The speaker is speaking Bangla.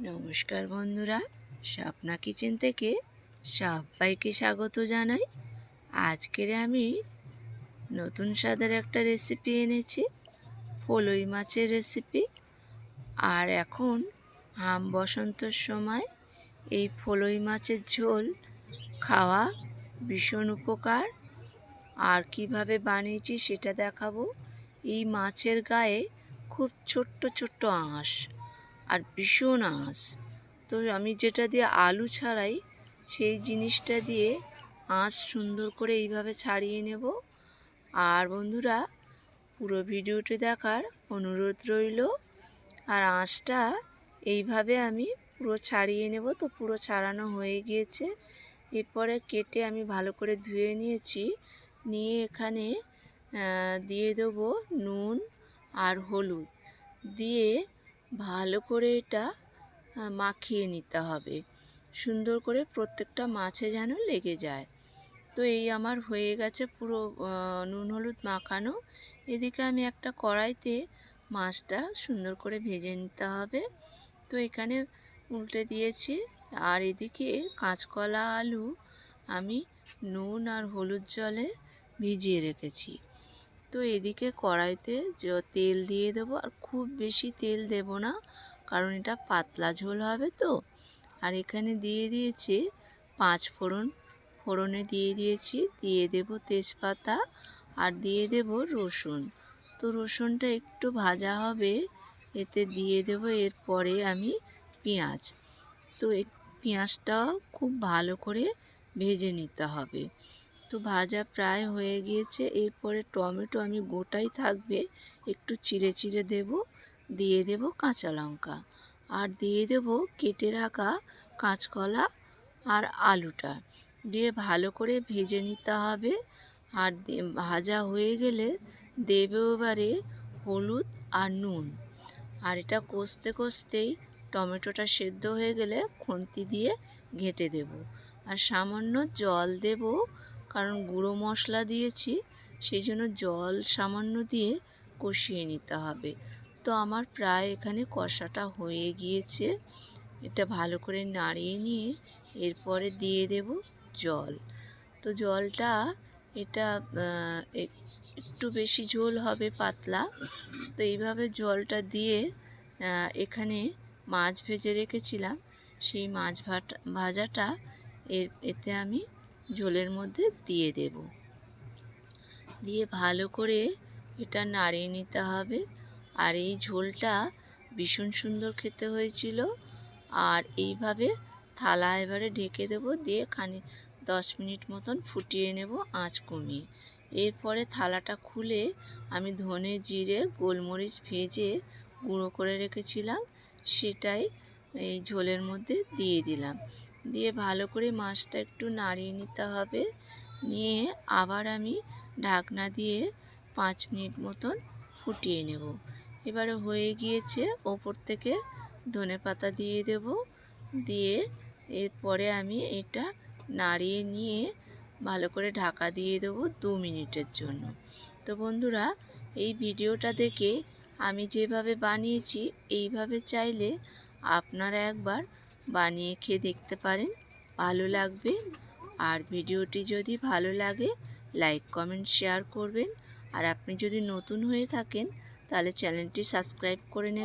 নমস্কার বন্ধুরা, স্বপ্না কিচেন থেকে সবাইকে স্বাগত জানাই। আজকের আমি নতুন স্বাদের একটা রেসিপি এনেছি, ফলই মাছের রেসিপি আর এখন আম বসন্তর সময়, এই ফলই মাছের ঝোল খাওয়া ভীষণ উপকার। আর কীভাবে বানিয়েছি সেটা দেখাবো। এই মাছের গায়ে খুব ছোট্ট ছোট্ট আঁশ। আর ভীষণ আঁশ। তো আমি যেটা দিয়ে আলু ছাড়াই, সেই জিনিসটা দিয়ে আঁশ সুন্দর করে এইভাবে ছাড়িয়ে নেব। আর বন্ধুরা, পুরো ভিডিওটি দেখার অনুরোধ রইল। আর আঁশটা এইভাবে আমি পুরো ছাড়িয়ে নেব। তো পুরো ছাড়ানো হয়ে গিয়েছে। এরপরে কেটে আমি ভালো করে ধুয়ে নিয়েছি। নিয়ে এখানে দিয়ে দেবো নুন আর হলুদ। দিয়ে ভালো করে এটা মাখিয়ে নিতে হবে। সুন্দর করে প্রত্যেকটা মাছে যেন লেগে যায়। তো এই আমার হয়ে গেছে পুরো নুন হলুদ মাখানো। এদিকে আমি একটা কড়াইতে মাছটা সুন্দর করে ভেজে নিতে হবে। তো এখানে উল্টে দিয়েছি। আর এদিকে কাঁচকলা আলু আমি নুন আর হলুদ জলে ভিজিয়ে রেখেছি। তো এদিকে কড়াইতে তেল দিয়ে দেবো, আর খুব বেশি তেল দেব না, কারণ এটা পাতলা ঝোল হবে তো। আর এখানে দিয়ে দিয়েছি পাঁচ ফোড়ন, ফোড়নে দিয়ে দিয়েছি, দিয়ে দেব তেজপাতা, আর দিয়ে দেব রসুন। তো রসুনটা একটু ভাজা হবে, এতে দিয়ে দেব এরপরে আমি পেঁয়াজ। তো এই পেঁয়াজটাও খুব ভালো করে ভেজে নিতে হবে। তো ভাজা প্রায় হয়ে গিয়েছে। এরপরে টমেটো আমি গোটাই থাকবে, একটু চিড়ে চিড়ে দেব, দিয়ে দেব কাঁচা লঙ্কা। আর দিয়ে দেব কেটে রাখা কাঁচকলা আর আলুটা। দিয়ে ভালো করে ভেজে নিতে হবে। আর ভাজা হয়ে গেলে দেবে এবারে হলুদ আর নুন। আর এটা কষতে কষতেই টমেটোটা সেদ্ধ হয়ে গেলে খুন্তি দিয়ে ঘেঁটে দেব। আর সামান্য জল দেব কারণ গুঁড়ো মশলা দিয়েছি, সেই জন্য জল সামান্য দিয়ে কষিয়ে নিতে হবে। তো আমার প্রায় এখানে কষাটা হয়ে গিয়েছে। এটা ভালো করে নাড়িয়ে নিয়ে এরপরে দিয়ে দেব জল। তো জলটা এটা একটু বেশি ঝোল হবে পাতলা। তো এইভাবে জলটা দিয়ে এখানে মাছ ভেজে রেখেছিলাম। সেই মাছ ভাটা, ভাজাটা এর, এতে আমি ঝোলের মধ্যে দিয়ে দেব। দিয়ে ভালো করে এটা নাড়িয়ে নিতে হবে। আর এই ঝোলটা ভীষণ সুন্দর খেতে হয়েছিল। আর এইভাবে থালা এবারে ঢেকে দেবো। দিয়ে খানি দশ মিনিট মতন ফুটিয়ে নেব আঁচ কমিয়ে। এরপরে থালাটা খুলে আমি ধনে জিরে, গোলমরিচ ভেজে গুঁড়ো করে রেখেছিলাম। সেটাই এই ঝোলের মধ্যে দিয়ে দিলাম। দিয়ে ভালো করে মাছটা একটু নাড়িয়ে নিতে হবে। নিয়ে আবার আমি ঢাকনা দিয়ে পাঁচ মিনিট মতন ফুটিয়ে নেব। এবারে হয়ে গিয়েছে, ওপর থেকে ধনে পাতা দিয়ে দেব। দিয়ে এরপরে আমি এটা নাড়িয়ে নিয়ে ভালো করে ঢাকা দিয়ে দেবো দু মিনিটের জন্য। তো বন্ধুরা, এই ভিডিওটা দেখে আমি যেভাবে বানিয়েছি, এইভাবে চাইলে আপনারা একবার বানিয়ে খেয়ে দেখতে পারেন। ভালো লাগবে। আর ভিডিওটি যদি ভালো লাগে, লাইক, কমেন্ট, শেয়ার করবেন। আর আপনি যদি নতুন হয়ে থাকেন, তাহলে চ্যানেলটি সাবস্ক্রাইব করে নেবেন।